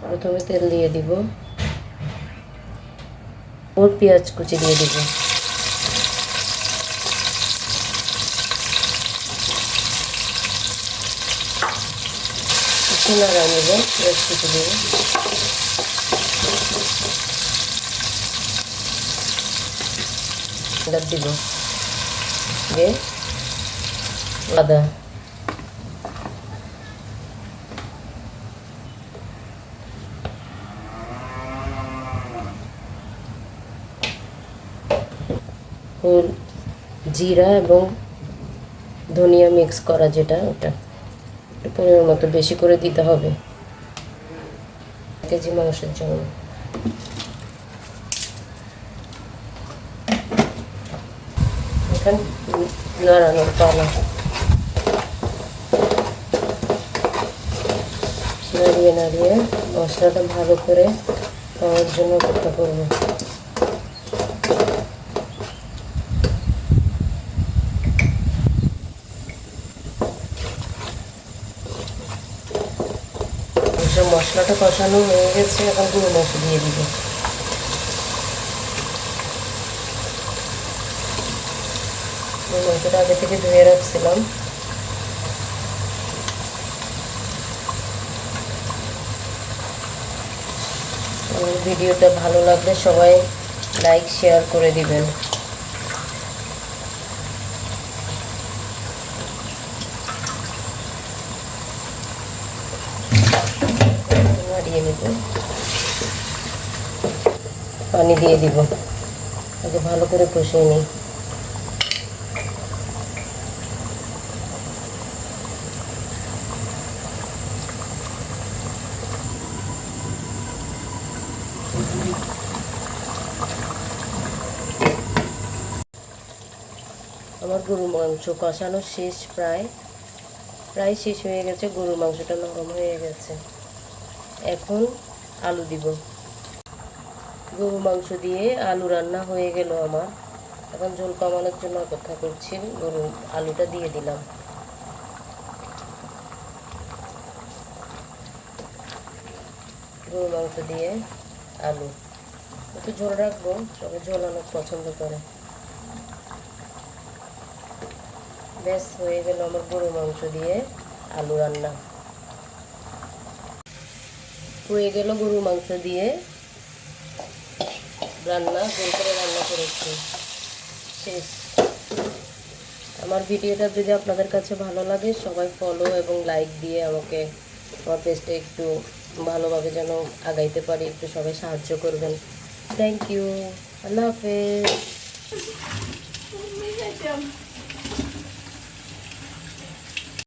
প্রথমে তেল দিয়ে দিব ওর পেঁয়াজ কুচি দিয়ে দিব একটু নাড়া নেব পেঁয়াজ কুচি দিয়ে ডাব দিব দিয়ে আদা জিরা এবং ধনিয়া মিক্স করা যেটা, ওটা একটু পরিমাণ মতো বেশি করে দিতে হবে। কেজি মাংসের জন্য। এখন নাড়ানোর পালা। নাড়িয়ে নাড়িয়ে মশলাটা ভালো করে খাওয়ার জন্য অপেক্ষা করব। এসব মশলাটা কষানো হয়ে গেছে, এখন গুঁড়ো মাংস দিয়ে দিব। মাংসটা আগে থেকে ধুয়ে রাখছিলাম। ভিডিওটা ভালো লাগলে সবাই লাইক, শেয়ার করে দিবেন। নাড়িয়ে নেব। পানি দিয়ে দিব। আগে ভালো করে কষিয়ে নিই। আমার গরুর মাংস কষানো শেষ প্রায়। প্রায় শেষ হয়ে গেছে। গরুর মাংসটা নরম হয়ে গেছে। এখন আলু দিব। গরু মাংস দিয়ে আলু রান্না হয়ে গেল আমার। এখন ঝোল কমানোর জন্য অপেক্ষা করছি, গরু আলুটা দিয়ে দিলাম। গরু মাংস দিয়ে আলু। একটু ঝোল রাখব সবাই ঝোল অনেক পছন্দ করে। ব্যাস, হয়ে গেল আমার গরু মাংস দিয়ে আলু রান্না। হয়ে গেল গরু মাংস দিয়ে রান্না গোল করে রান্না করেছি। শেষ। আমার ভিডিওটা যদি আপনাদের কাছে ভালো লাগে, সবাই ফলো এবং লাইক দিয়ে আমাকে, আমার পেজটা একটু ভালোভাবে যেন আগাইতে পারি, একটু সবাই সাহায্য করবেন। থ্যাংক ইউ আল্লাহ হাফেজ।